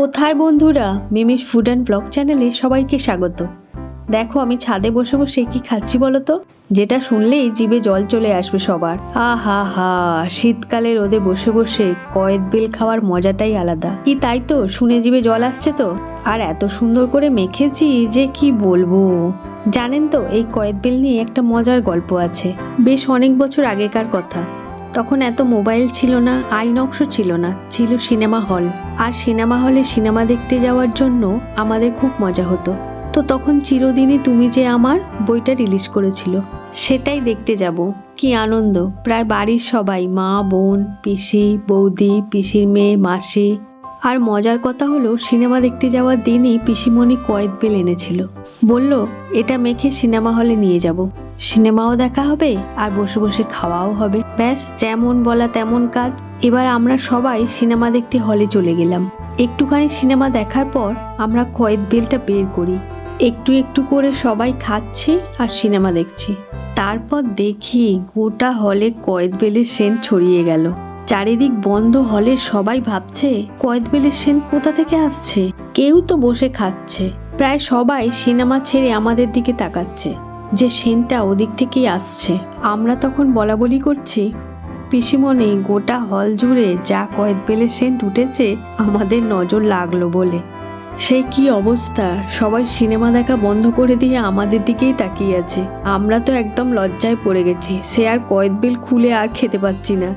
কোথায় বন্ধুরা? Mimi's food and blog চ্যানেলে সবাইকে স্বাগত। দেখো, আমি ছাদে বসে বসে কি খাচ্ছি বলো তো? যেটা শুনলেই জিভে জল চলে আসবে সবার। আহা হা শীতকালে রোদে বসে বসে কয়েদ বেল খাওয়ার মজাটাই আলাদা। কি তাই তো? শুনে জিভে জল আসছে তো? আর এত সুন্দর করে মেখেছি যে কি বলব? জানেন তো, এই কয়েদ বেল নিয়ে একটা মজার গল্প আছে। বেশ অনেক বছর আগেকার কথা। তখন এত মোবাইল ছিল না আইনক্স ছিল না, ছিল সিনেমা হল। আর সিনেমা হলে সিনেমা দেখতে যাওয়ার জন্য আমাদের খুব মজা হতো। তো তখন চিরদিনই তুমি যে আমার বইটা রিলিজ করেছিল, সেটাই দেখতে যাব। কি আনন্দ। প্রায় বাড়ির সবাই, মা, বোন, পিসি, বৌদি, পিসির মেয়ে, মাসি। আর মজার কথা হলো, সিনেমা দেখতে যাওয়ার দিনই পিসিমণি কয়েদ বেল এনেছিল। বলল, এটা মেখে সিনেমা হলে নিয়ে যাব। সিনেমাও দেখা হবে, আর বসে বসে খাওয়াও হবে। ব্যাস, যেমন বলা তেমন কাজ। এবার আমরা সবাই সিনেমা দেখতে হলে চলে গেলাম। একটুখানি সিনেমা দেখার পর আমরা কয়েদ বেলটা বের করি। একটু একটু করে সবাই খাচ্ছি আর সিনেমা দেখছি। তারপর দেখি গোটা হলে কয়েদ বেলের সেন ছড়িয়ে গেল। চারিদিক বন্ধ হলে সবাই ভাবছে, কয়েদ বেলের সেন কোথা থেকে আসছে? কেউ তো বসে খাচ্ছে। প্রায় সবাই সিনেমা ছেড়ে আমাদের দিকে তাকাচ্ছে। যে সেন্টটা ওদিক থেকেই আসছে। আমরা তখন বলা বলি করছি পিসিমনে গোটা হল জুড়ে যা কয়েদ বেলের সেন্ট উঠেছে, আমাদের নজর লাগল বলে। সে কি অবস্থা? সবাই সিনেমা দেখা বন্ধ করে দিয়ে আমাদের দিকেই তাকিয়ে আছে। আমরা তো একদম লজ্জায় পড়ে গেছি, সে আর কয়েদ বেল খুলে আর খেতে পাচ্ছি না।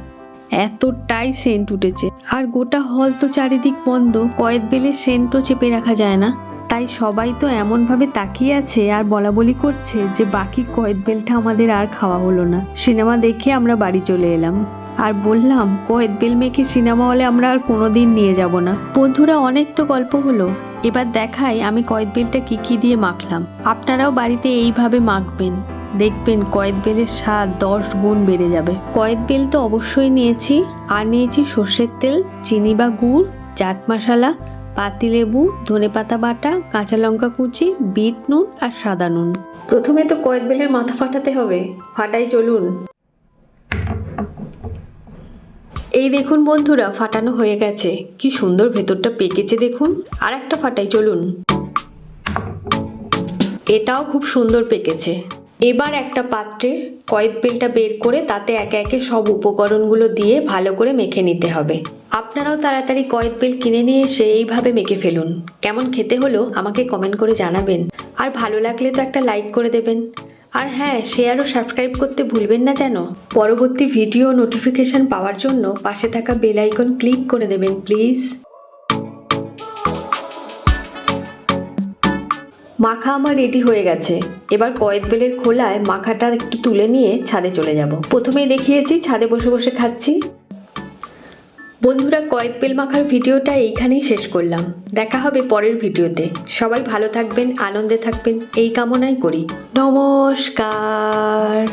এতটাই সেন্ট উঠেছে। আর গোটা হল তো চারিদিক বন্ধ কয়েদ বেলের সেন্টও চেপে রাখা যায় না। তাই সবাই তো এমনভাবে তাকিয়ে আছে আর বলা বলি করছে যে বাকি কয়েদ বেলটা আমাদের আর খাওয়া হলো না। সিনেমা দেখে আমরা বাড়ি চলে এলাম। আর বললাম কয়েদ বেল মেখে সিনেমা হলে আমরা আর কোনোদিন নিয়ে যাব না। বন্ধুরা, অনেক তো গল্প হলো। এবার দেখাই আমি কয়েদ বেলটা কী কী দিয়ে মাখলাম। আপনারাও বাড়িতে এইভাবে মাখবেন। দেখবেন কয়েদ বেলের স্বাদ দশ গুণ বেড়ে যাবে। কয়েদ বেল তো অবশ্যই নিয়েছি। আর নিয়েছি সর্ষের তেল, চিনি বা গুড়, চাট মশলা পাতিলেবু ধনেপাতা বাটা, কাঁচা লঙ্কা কুচি, বিট নুন আর সাদা নুন। প্রথমে তো কয়েক বেলের মাথা ফাটাতে হবে। ফাটাই চলুন। এই দেখুন বন্ধুরা, ফাটানো হয়ে গেছে। কি সুন্দর ভেতরটা পেকেছে দেখুন। আর একটা ফাটাই চলুন। এটাও খুব সুন্দর পেকেছে। এবার একটা পাত্রে কয়েদ বেলটা বের করে তাতে একে একে সব উপকরণগুলো দিয়ে ভালো করে মেখে নিতে হবে। আপনারাও তাড়াতাড়ি কয়েদ বেল কিনে নিয়ে এসে এইভাবে মেখে ফেলুন। কেমন খেতে হলো আমাকে কমেন্ট করে জানাবেন। আর ভালো লাগলে তো একটা লাইক করে দেবেন। আর হ্যাঁ শেয়ার ও সাবস্ক্রাইব করতে ভুলবেন না যেন। পরবর্তী ভিডিও নোটিফিকেশন পাওয়ার জন্য পাশে থাকা বেল আইকন ক্লিক করে দেবেন প্লিজ মাখা আমার রেডি হয়ে গেছে। এবার কয়েদ বেলের খোলায় মাখাটা একটু তুলে নিয়ে ছাদে চলে যাব। প্রথমেই দেখিয়েছি ছাদে বসে বসে খাচ্ছি। বন্ধুরা কয়েক পেল মাখার ভিডিওটা এইখানেই শেষ করলাম। দেখা হবে পরের ভিডিওতে। সবাই ভালো থাকবেন, আনন্দে থাকবেন, এই কামনাই করি। নমস্কার।